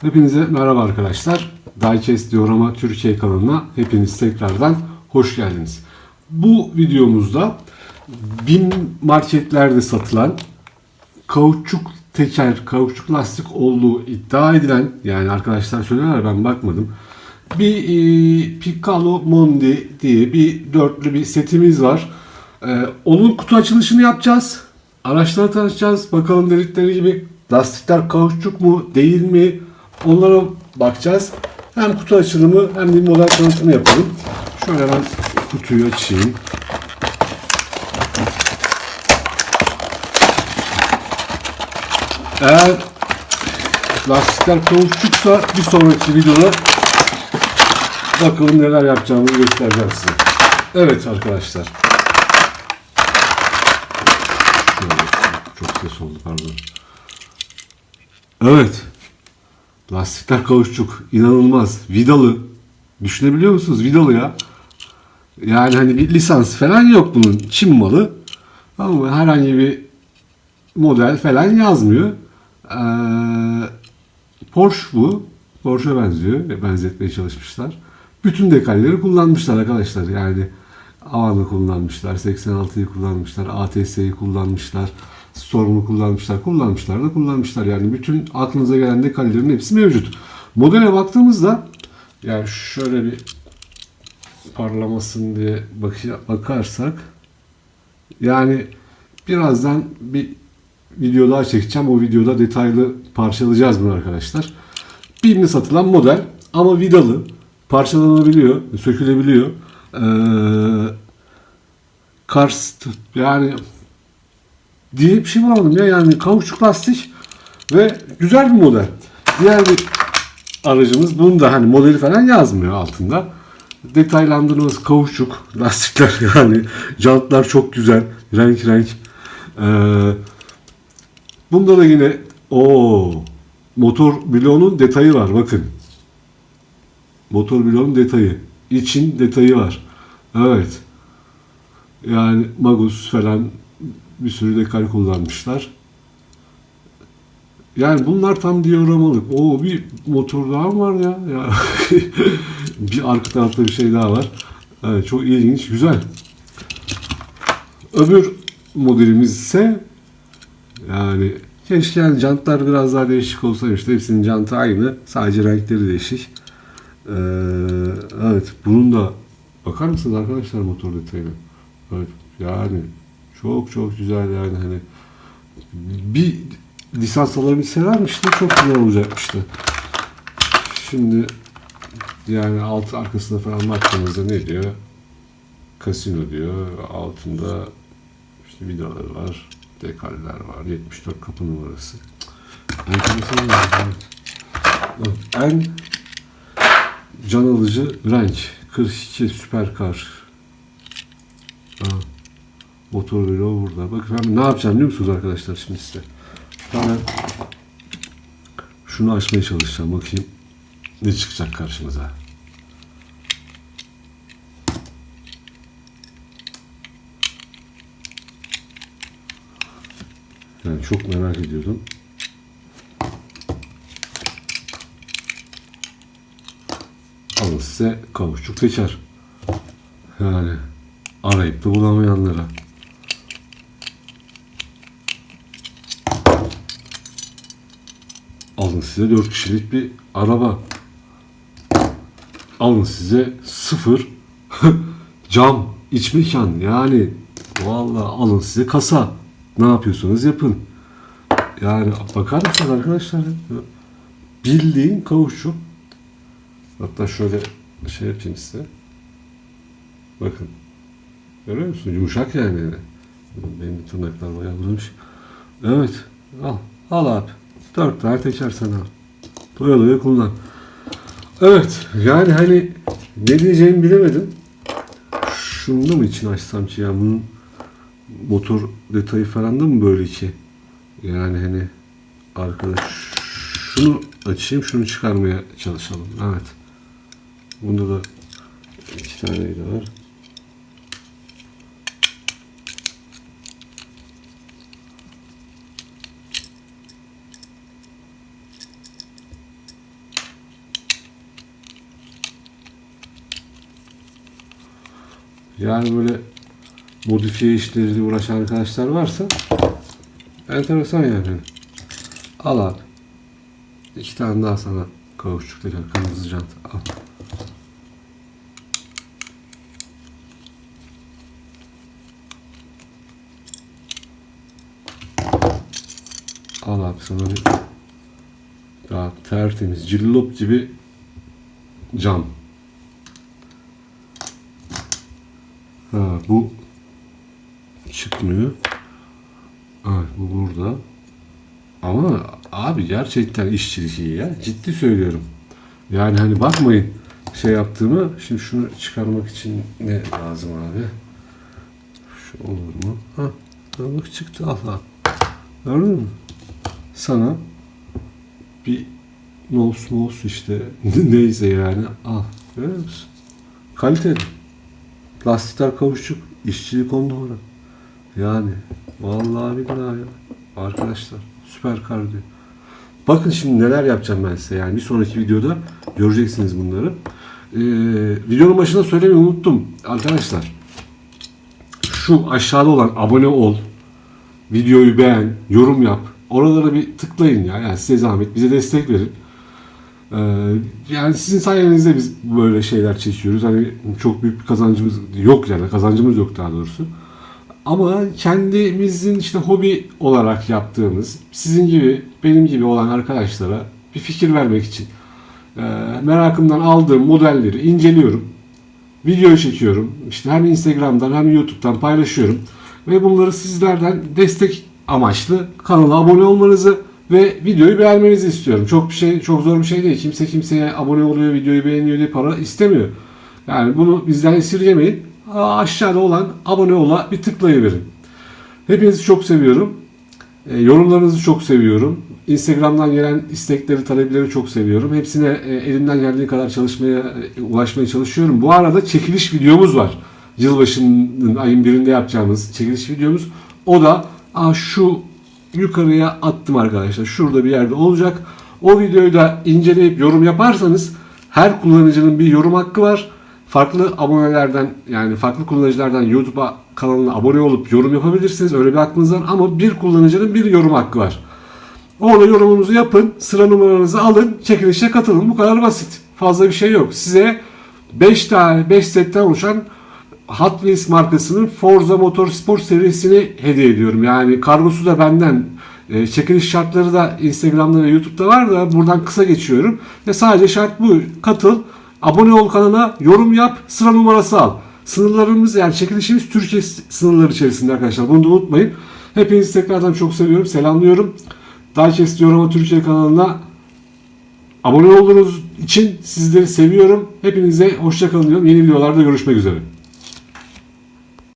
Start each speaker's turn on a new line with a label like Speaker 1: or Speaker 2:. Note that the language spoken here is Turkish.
Speaker 1: Hepinize merhaba arkadaşlar. Diecast Diorama Türkiye kanalına hepiniz tekrardan hoş geldiniz. Bu videomuzda BİM marketlerde satılan kauçuk teker, kauçuk lastik olduğu iddia edilen yani arkadaşlar söylüyorlar ben bakmadım. Bir e, Piccolo Mondi diye bir dörtlü bir setimiz var. E, onun kutu açılışını yapacağız. Araçları tanıtacağız. Bakalım dedikleri gibi lastikler kauçuk mu değil mi onlara bakacağız. Hem kutu açılımı hem de model tanıtımı yapalım. Şöyle ben kutuyu açayım. Eğer lastikler kauçuksa bir sonraki videoda bakalım neler yapacağımızı göstereceğim size. Evet arkadaşlar. Çok ses oldu pardon. Evet. Lastikler kauçuk. inanılmaz. Vidalı. Düşünebiliyor musunuz? Vidalı ya. Yani hani bir lisans falan yok bunun. Çin malı. Ama herhangi bir model falan yazmıyor. Ee, Porsche bu. Porsche'a benziyor. Benzetmeye çalışmışlar. Bütün dekalleri kullanmışlar arkadaşlar. Yani Avan'ı kullanmışlar. 86'yı kullanmışlar. ATS'yi kullanmışlar. Storm'u kullanmışlar. Kullanmışlar da kullanmışlar. Yani bütün aklınıza gelen dekallerin hepsi mevcut. Modele baktığımızda yani şöyle bir parlamasın diye bak- bakarsak yani birazdan bir video daha çekeceğim. O videoda detaylı parçalayacağız bunu arkadaşlar. Birini satılan model ama vidalı. Parçalanabiliyor, sökülebiliyor. Ee, karst yani diye bir şey bulamadım ya. Yani kauçuk lastik ve güzel bir model. Diğer bir aracımız bunun da hani modeli falan yazmıyor altında. Detaylandırılması kauçuk lastikler yani jantlar çok güzel renk renk. Ee, bunda da yine o motor bloğunun detayı var bakın. Motor bloğunun detayı. için detayı var. Evet. Yani Magus falan bir sürü dekal kullanmışlar. Yani bunlar tam dioramalık. O bir motor daha mı var ya? ya. bir arka tarafta bir şey daha var. Evet, çok ilginç, güzel. Öbür modelimiz ise yani keşke yani jantlar biraz daha değişik olsaymış. Hepsinin jantı aynı. Sadece renkleri değişik. Ee, evet bunun da bakar mısınız arkadaşlar motor detayına? Yani çok çok güzel yani hani bir lisans alabilselermiş de çok güzel olacakmıştı. Şimdi yani alt arkasına falan baktığımızda ne diyor? Kasino diyor. Altında işte vidaları var. Dekaller var. 74 kapı numarası. En can alıcı renk. 42 süperkar. Motor bloğu burada. Bakın ben ne yapacağım biliyor musunuz arkadaşlar şimdi size? Hemen şunu açmaya çalışacağım. Bakayım ne çıkacak karşımıza. Yani çok merak ediyordum. Alın size kavuşçuk teker. Yani arayıp da bulamayanlara. Alın size 4 kişilik bir araba. Alın size sıfır cam iç mekan yani vallahi alın size kasa. Ne yapıyorsanız yapın. Yani bakar mısınız arkadaşlar? Bildiğin kavuşçuk. Hatta şöyle şey yapayım size. Bakın. Görüyor musun? Yumuşak yani. Benim tırnaklar bayağı uzamış. Evet. Al. Al abi. Dört tane teker sana. Doya kullan. Evet. Yani hani ne diyeceğimi bilemedim. Şunu mı içini açsam ki ya bunun motor detayı falan da mı böyle ki? Yani hani arkadaş şunu açayım şunu çıkarmaya çalışalım. Evet. Bunda da iki tane de var. Yani böyle modifiye işleriyle uğraşan arkadaşlar varsa enteresan yani. Al abi. İki tane daha sana kavuşçuk tekrar kırmızı. Al. Al abi sana bir daha tertemiz cillop gibi cam. Ha bu çıkmıyor. Ha bu burada. Ama abi gerçekten işçilik iyi ya. Ciddi söylüyorum. Yani hani bakmayın şey yaptığımı. Şimdi şunu çıkarmak için ne lazım abi? Şu olur mu? Ha, bak çıktı Allah. Gördün mü? Sana bir nos mos işte neyse yani al. Görüyor musun? Kaliteli. Lastikler kavuşuk. İşçilik on numara. Yani vallahi billahi ya. Arkadaşlar süper kar diyor. Bakın şimdi neler yapacağım ben size. Yani bir sonraki videoda göreceksiniz bunları. Ee, videonun başında söylemeyi unuttum. Arkadaşlar şu aşağıda olan abone ol, videoyu beğen, yorum yap. Oralara bir tıklayın ya. Yani size zahmet bize destek verin. Ee, yani sizin sayenizde biz böyle şeyler çekiyoruz. Hani çok büyük bir kazancımız yok yani kazancımız yok daha doğrusu. Ama kendimizin işte hobi olarak yaptığımız, sizin gibi, benim gibi olan arkadaşlara bir fikir vermek için e, merakımdan aldığım modelleri inceliyorum. Video çekiyorum. İşte hem Instagram'dan hem YouTube'dan paylaşıyorum. Ve bunları sizlerden destek amaçlı kanala abone olmanızı ve videoyu beğenmenizi istiyorum. Çok bir şey, çok zor bir şey değil. Kimse kimseye abone oluyor, videoyu beğeniyor diye para istemiyor. Yani bunu bizden esirgemeyin. Aşağıda olan abone ola bir tıklayıverin. Hepinizi çok seviyorum. E, yorumlarınızı çok seviyorum. Instagram'dan gelen istekleri, talepleri çok seviyorum. Hepsine e, elimden geldiği kadar çalışmaya, e, ulaşmaya çalışıyorum. Bu arada çekiliş videomuz var. Yılbaşının ayın birinde yapacağımız çekiliş videomuz. O da aa, şu yukarıya attım arkadaşlar. Şurada bir yerde olacak. O videoyu da inceleyip yorum yaparsanız her kullanıcının bir yorum hakkı var. Farklı abonelerden yani farklı kullanıcılardan YouTube'a kanalına abone olup yorum yapabilirsiniz. Öyle bir hakkınız var ama bir kullanıcının bir yorum hakkı var. Orada yorumunuzu yapın, sıra numaranızı alın, çekilişe katılın. Bu kadar basit. Fazla bir şey yok. Size 5 tane 5 setten oluşan Hot Wheels markasının Forza Motorsport serisini hediye ediyorum. Yani kargosu da benden. E, çekiliş şartları da Instagram'da ve YouTube'da var da buradan kısa geçiyorum. Ve sadece şart bu. Katıl, abone ol kanala, yorum yap, sıra numarası al. Sınırlarımız yani çekilişimiz Türkiye sınırları içerisinde arkadaşlar. Bunu da unutmayın. Hepinizi tekrardan çok seviyorum. Selamlıyorum. Digest Yoruma Türkiye kanalına abone olduğunuz için sizleri seviyorum. Hepinize hoşçakalın diyorum. Yeni videolarda görüşmek üzere.